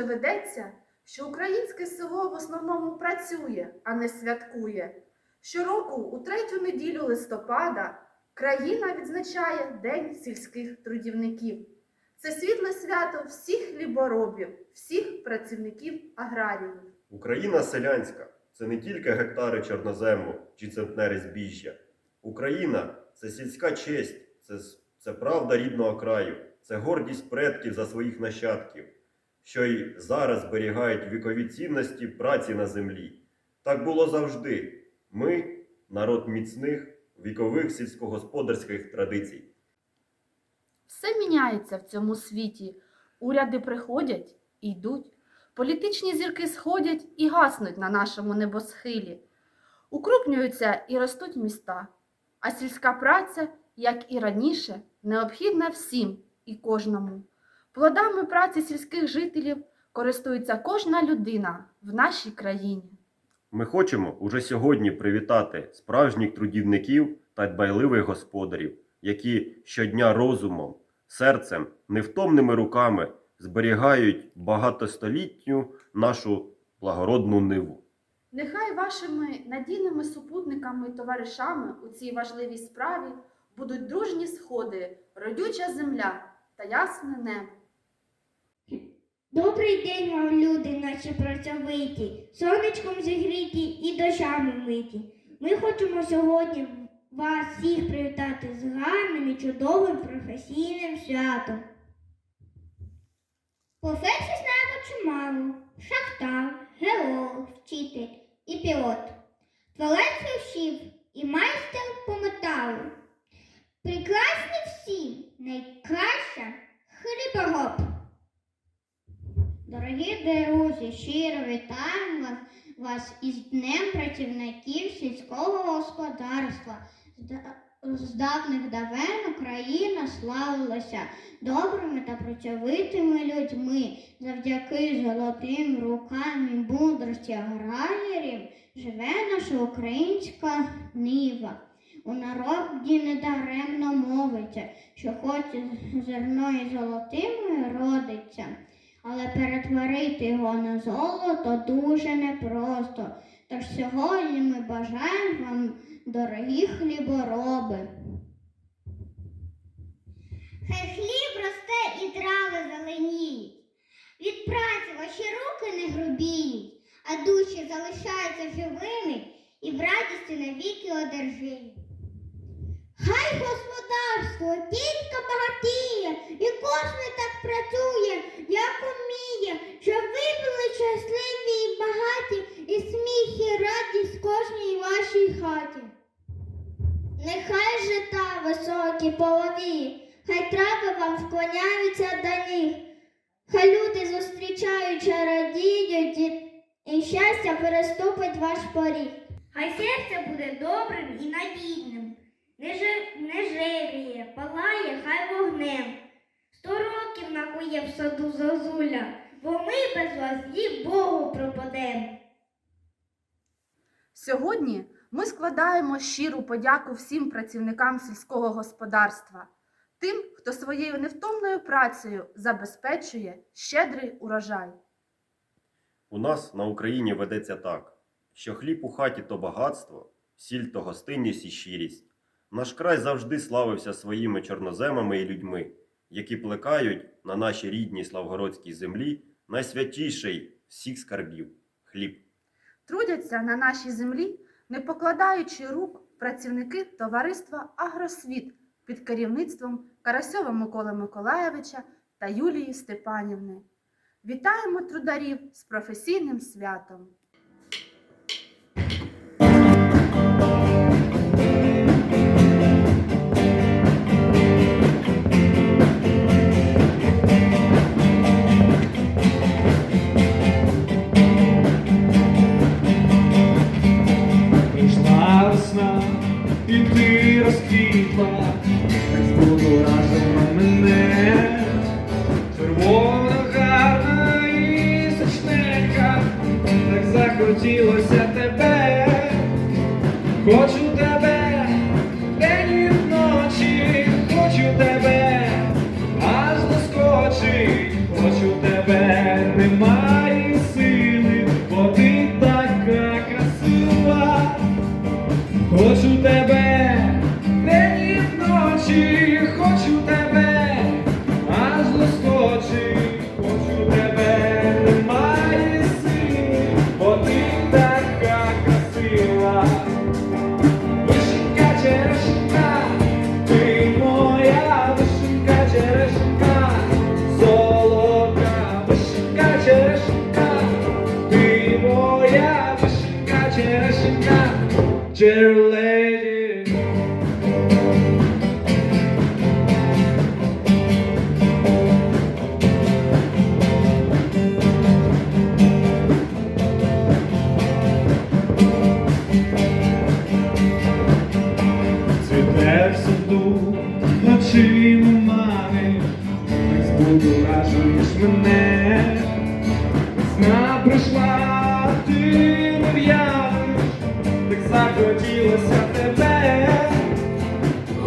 інакше ведеться, що українське село в основному працює, а не святкує. Щороку, у третю неділю листопада, країна відзначає День сільських трудівників. Це світле свято всіх хліборобів, всіх працівників аграріїв. Україна селянська це не тільки гектари чорнозему чи центнери збіжжя. Україна це сільська честь, це, це правда рідного краю, це гордість предків за своїх нащадків, що й зараз зберігають вікові цінності праці на землі. Так було завжди. Ми народ міцних, вікових сільськогосподарських традицій. Все міняється в цьому світі. Уряди приходять і йдуть. Політичні зірки сходять і гаснуть на нашому небосхилі. Укрупнюються і ростуть міста. А сільська праця, як і раніше, необхідна всім і кожному. Плодами праці сільських жителів користується кожна людина в нашій країні. Ми хочемо уже сьогодні привітати справжніх трудівників та дбайливих господарів, які щодня розумом, серцем, невтомними руками зберігають багатостолітню нашу благородну ниву. Нехай вашими надійними супутниками і товаришами у цій важливій справі будуть дружні сходи, родюча земля та ясне небо. Добрий день вам, люди, наші працьовиті, сонечком зігріті і дощами миті. Ми хочемо сьогодні вас всіх привітати з гарним і чудовим професійним святом. Професій знаємо чимало. Шахтар, геолог, вчитель і пілот. Творець віршів і майстер по металу. Прекрасні всі, найкраща хлібороб. Дорогі друзі, щиро вітаємо вас, вас із Днем працівників сільського господарства. З да- давних давен Україна славилася добрими та працьовитими людьми. Завдяки золотим рукам і мудрості аграріїв живе наша українська нива. У народі недаремно мовиться, що хоч зерно і золотим родиться, але перетворити його на золото дуже непросто. Тож сьогодні ми бажаємо вам дорогі хлібороби. Хай хліб росте і трави зеленіють. Від праці ваші руки не грубіють, а душі залишаються живими і в радісті навіки одержимі. Хай господарство тільки багатіє, і кожен так працює, як уміє, щоб ви були щасливі і багаті, і сміх, і радість кожній вашій хаті. Нехай жита високі полові, хай трави вам вклоняються до ніг, хай люди зустрічаючи радіють і щастя переступить ваш поріг. Хай серце буде добрим і надійним, не, жи, не живіє, палає хай вогнем. Сто років накує в саду зозуля, бо ми без вас їй Богу пропадем. Сьогодні ми складаємо щиру подяку всім працівникам сільського господарства, тим, хто своєю невтомною працею забезпечує щедрий урожай. У нас на Україні ведеться так, що хліб у хаті то багатство, сіль то гостинність і щирість. Наш край завжди славився своїми чорноземами і людьми, які плекають на нашій рідній славгородській землі найсвятіший всіх скарбів хліб. Трудяться на нашій землі, не покладаючи рук працівники товариства Агросвіт під керівництвом Карасьова Миколи Миколаєвича та Юлії Степанівни. Вітаємо трударів з професійним святом!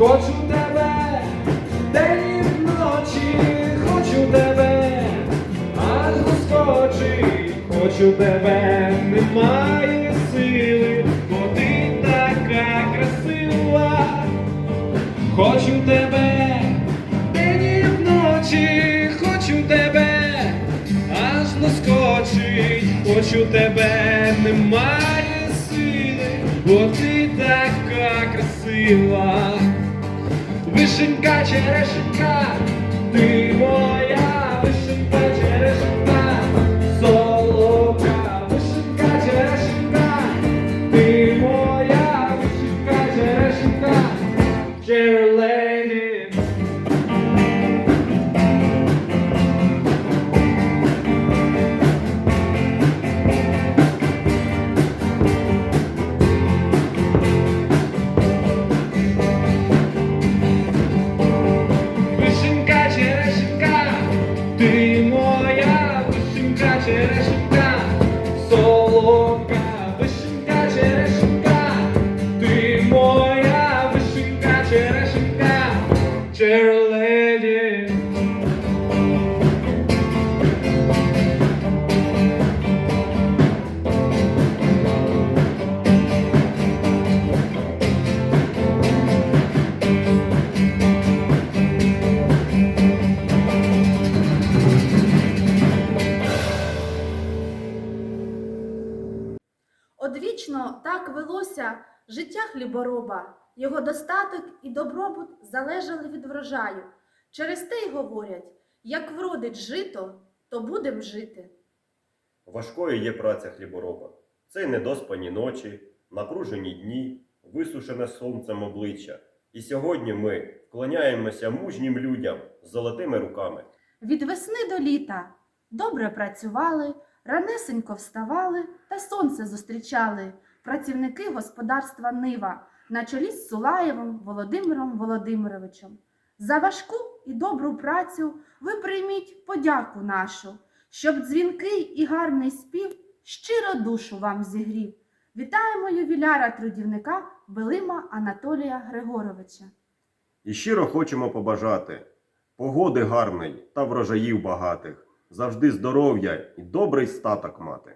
Хочу тебе, день і вночі, хочу тебе, аж доскочить, хочу тебе, немає сили, бо ти така красива. Хочу тебе, день вночі, хочу тебе, аж наскочить, хочу тебе, немає сили, бо ти така красива. Вишенька, черешенька, ти моя хлібороба, його достаток і добробут залежали від врожаю. Через те й говорять, як вродить жито, то будем жити. Важкою є праця хлібороба. Це й недоспані ночі, напружені дні, висушене сонцем обличчя. І сьогодні ми вклоняємося мужнім людям з золотими руками. Від весни до літа добре працювали, ранесенько вставали та сонце зустрічали працівники господарства Нива на чолі з Сулаєвим Володимиром Володимировичем. За важку і добру працю ви прийміть подяку нашу, щоб дзвінкий і гарний спів щиро душу вам зігрів. Вітаємо ювіляра трудівника Белима Анатолія Григоровича. І щиро хочемо побажати погоди гарної та врожаїв багатих, завжди здоров'я і добрий статок мати.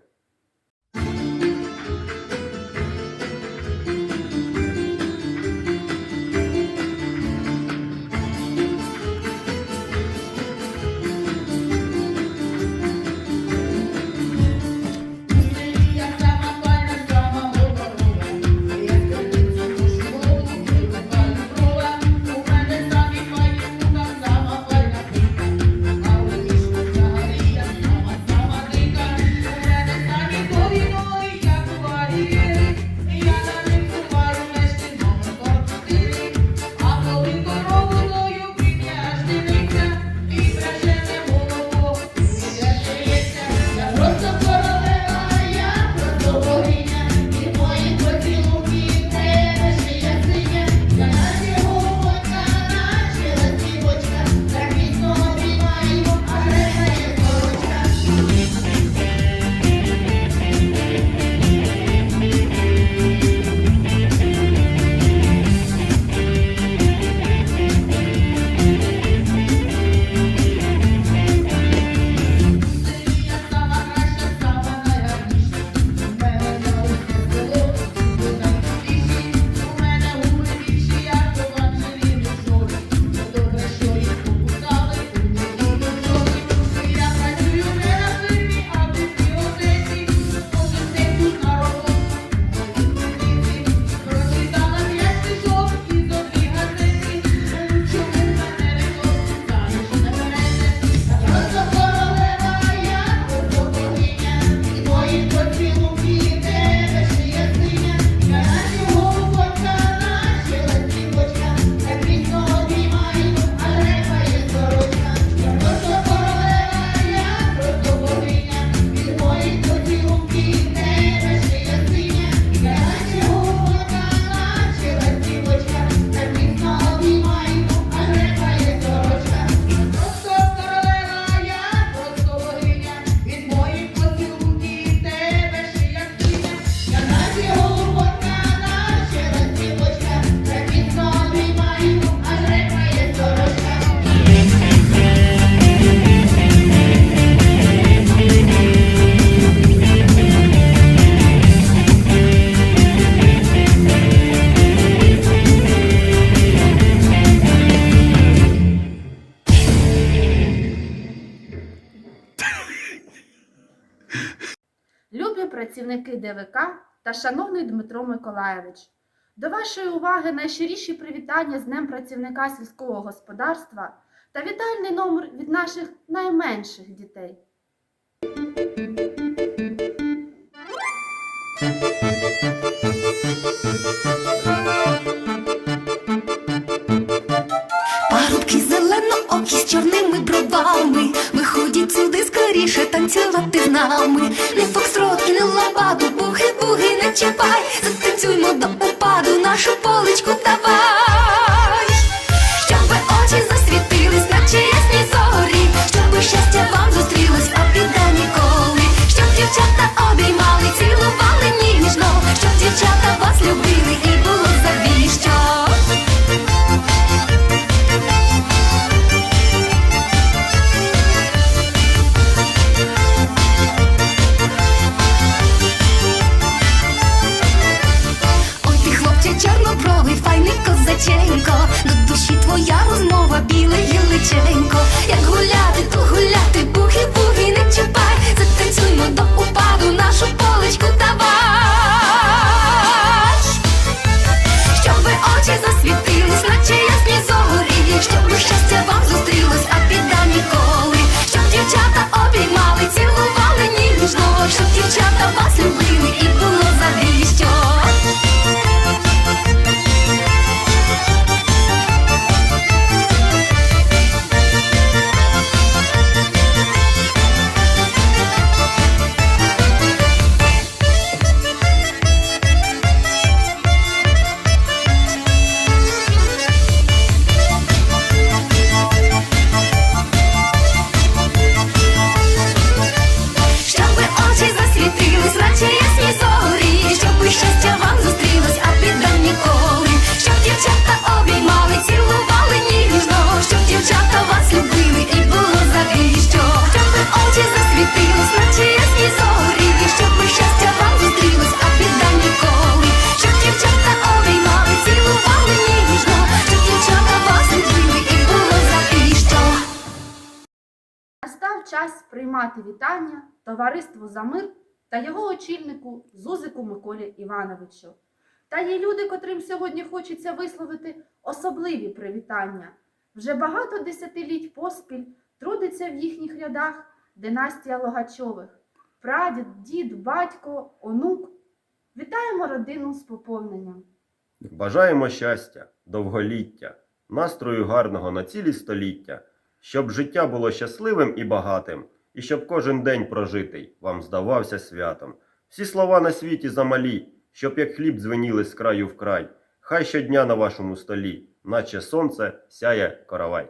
Працівники ДВК та шановний Дмитро Миколаєвич. До вашої уваги найщиріші привітання з Днем працівника сільського господарства та вітальний номер від наших найменших дітей. Парубки танцювати з нами. Не фокстрот і не лабаду, буги-буги не чіпай. Затанцюймо до упаду, нашу поличку давай. Щоби очі засвітились, наче ясні зорі. Щоби щастя вам зустрілось, а біда ніколи. Щоб дівчата обіймали, цілували ніжно. Щоб дівчата вас любили товариству за мир та його очільнику Зузику Миколі Івановичу. Та є люди, котрим сьогодні хочеться висловити особливі привітання. Вже багато десятиліть поспіль трудиться в їхніх рядах династія Логачових. Прадід, дід, батько, онук. Вітаємо родину з поповненням. Бажаємо щастя, довголіття, настрою гарного на цілі століття, щоб життя було щасливим і багатим, і щоб кожен день прожитий вам здавався святом. Всі слова на світі замалі, щоб як хліб дзвеніли з краю в край. Хай щодня на вашому столі, наче сонце сяє коровай.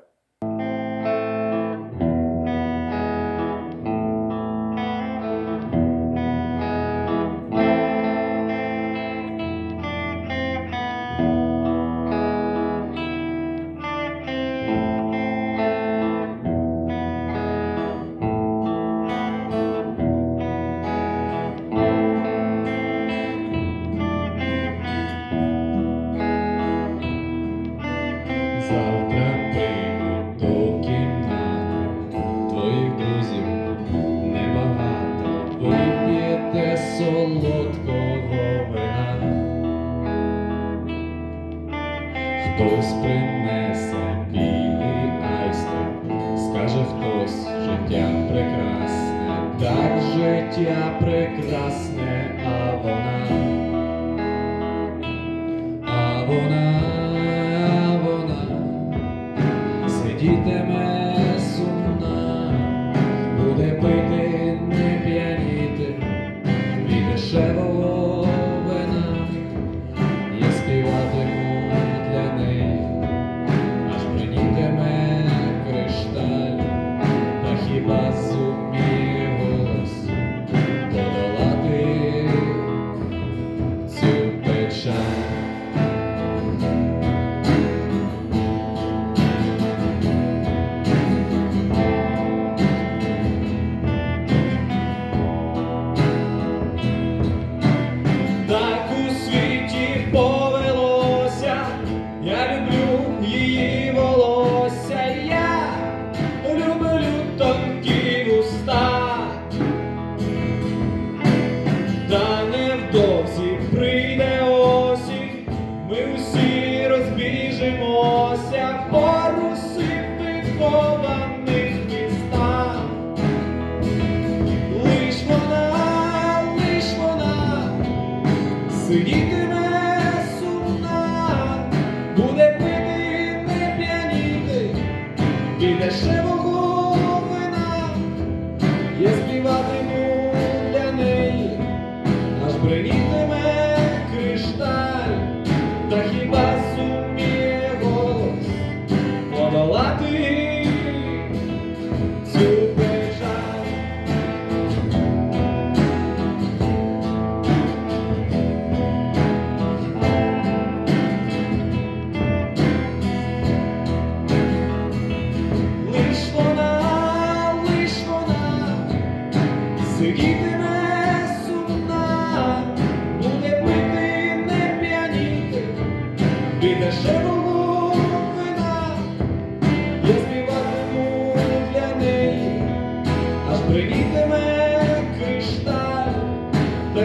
눈에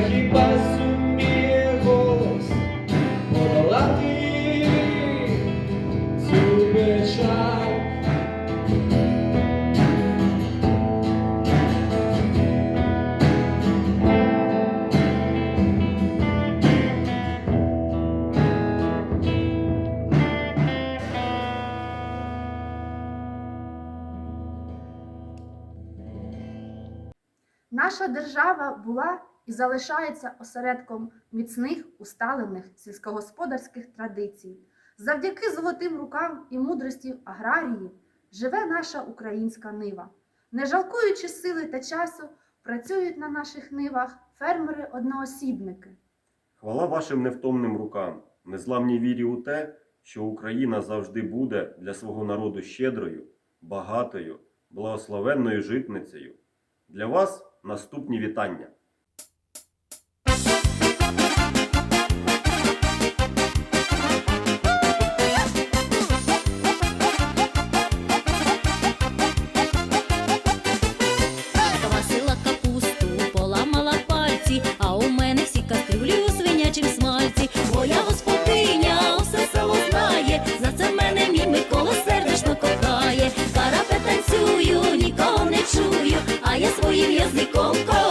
Хіба суміє? Наша держава була залишається осередком міцних усталених сільськогосподарських традицій. Завдяки золотим рукам і мудрості аграрії живе наша українська нива. Не жалкуючи сили та часу, працюють на наших нивах фермери-одноосібники. Хвала вашим невтомним рукам, незламній вірі у те, що Україна завжди буде для свого народу щедрою, багатою, благословенною житницею. Для вас наступні вітання. А я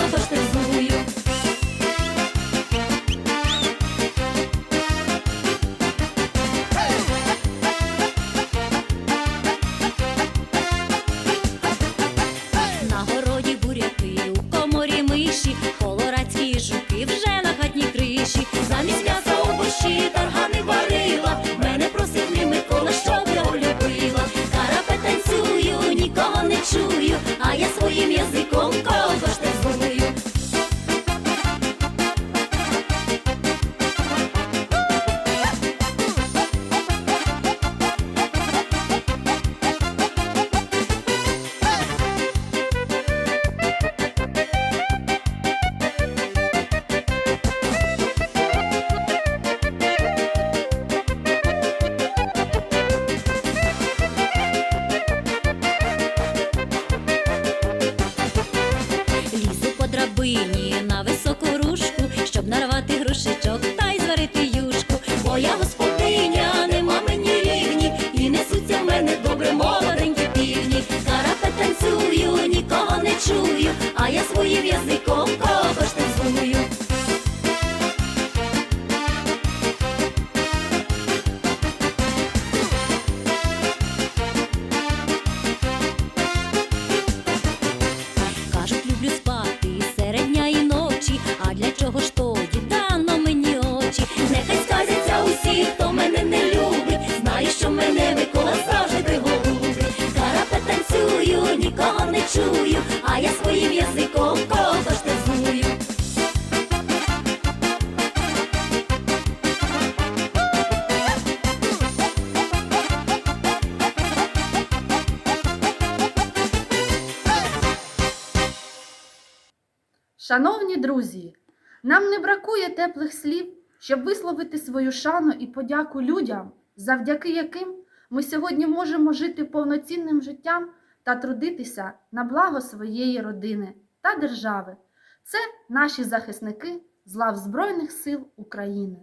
теплих слів, щоб висловити свою шану і подяку людям, завдяки яким ми сьогодні можемо жити повноцінним життям та трудитися на благо своєї родини та держави. Це наші захисники з лав Збройних сил України.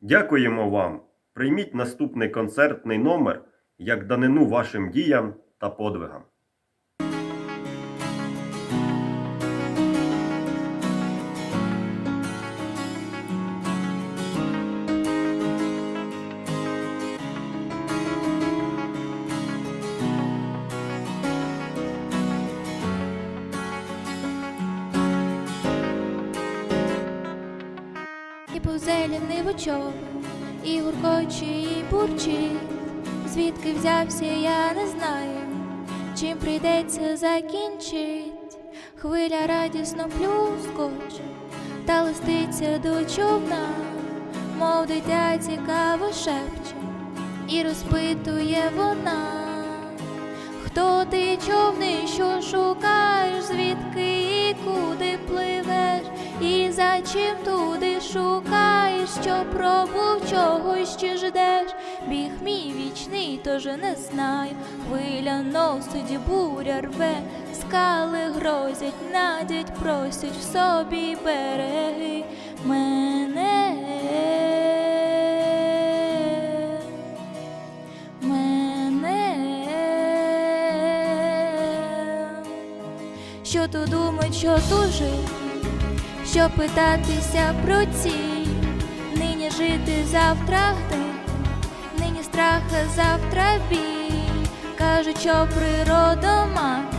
Дякуємо вам. Прийміть наступний концертний номер як данину вашим діям та подвигам. Повзелівний і гуркоче, і бурчить. Звідки взявся, я не знаю, чим прийдеться закінчить. Хвиля радісно плюскоче, та листиться до човна, мов дитя цікаво шепче, і розпитує вона. Хто ти човний, що шукаєш, звідки і куди пливеш, і за чим туди шукаєш, що пробув чогось чи ждеш, біг мій вічний, тож не знаю. Хвиля носить, буря рве, скали грозять, надять, просять в собі береги мене. Мене. Що то думать, що тужить, що питатися про ціль, нині жити завтра гнить, нині страх, а завтра біль. Кажуть, що природа мати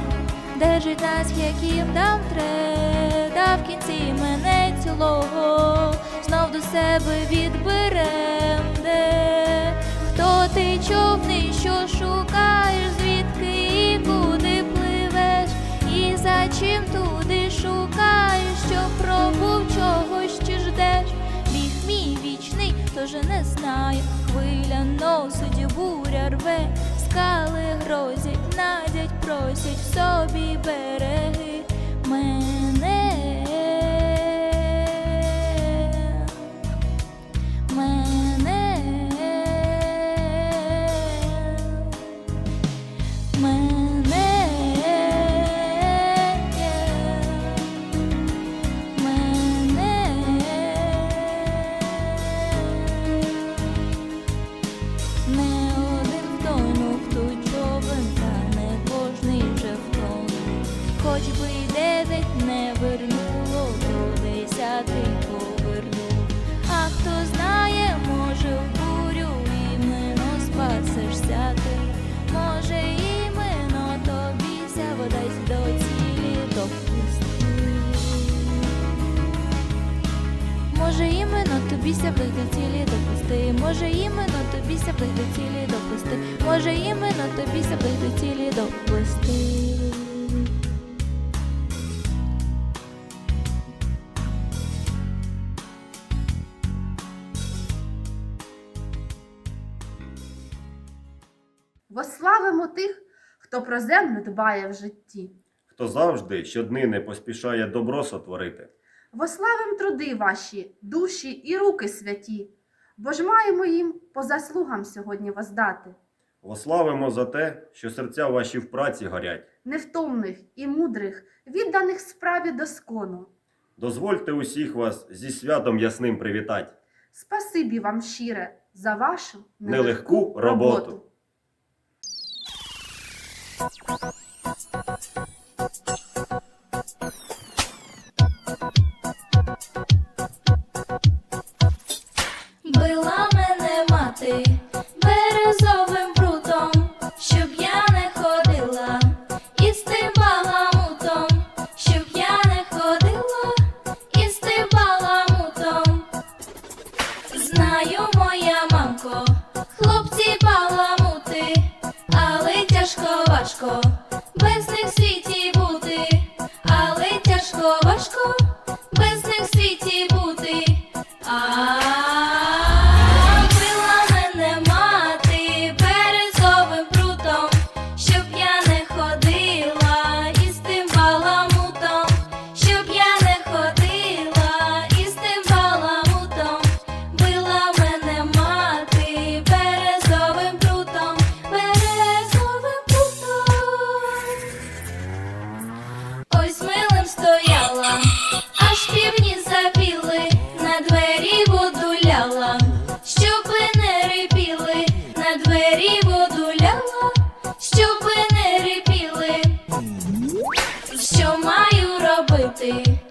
держить нас, яким нам тре, та в кінці мене цілого знов до себе відберем, де? Хто ти човний, що шукаєш, вічний, тож не знаю, хвиля носить, буря рве, скали грозять, надять, просять в собі береги. Мене. Тих, хто про землю дбає в житті. Хто завжди щоднини поспішає добро сотворити. Вославим труди ваші, душі і руки святі, бо ж маємо їм по заслугам сьогодні воздати, Вославимо за те, що серця ваші в праці горять. невтомних і мудрих, відданих справі доскону. Дозвольте усіх вас зі святом ясним привітать. Спасибі вам щире за вашу Нелегку роботу. Знаю, моя мамко, хлопці баламути, але тяжко важко, без них See.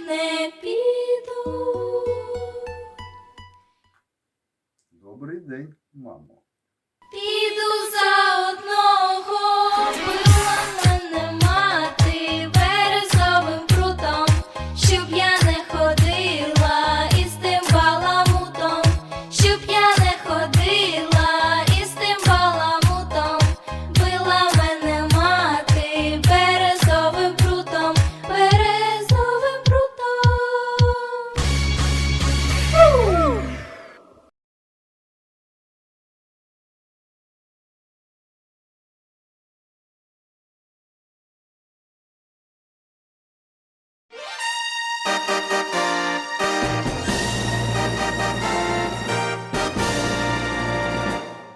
не піду. Добрий день, мамо. Піду за.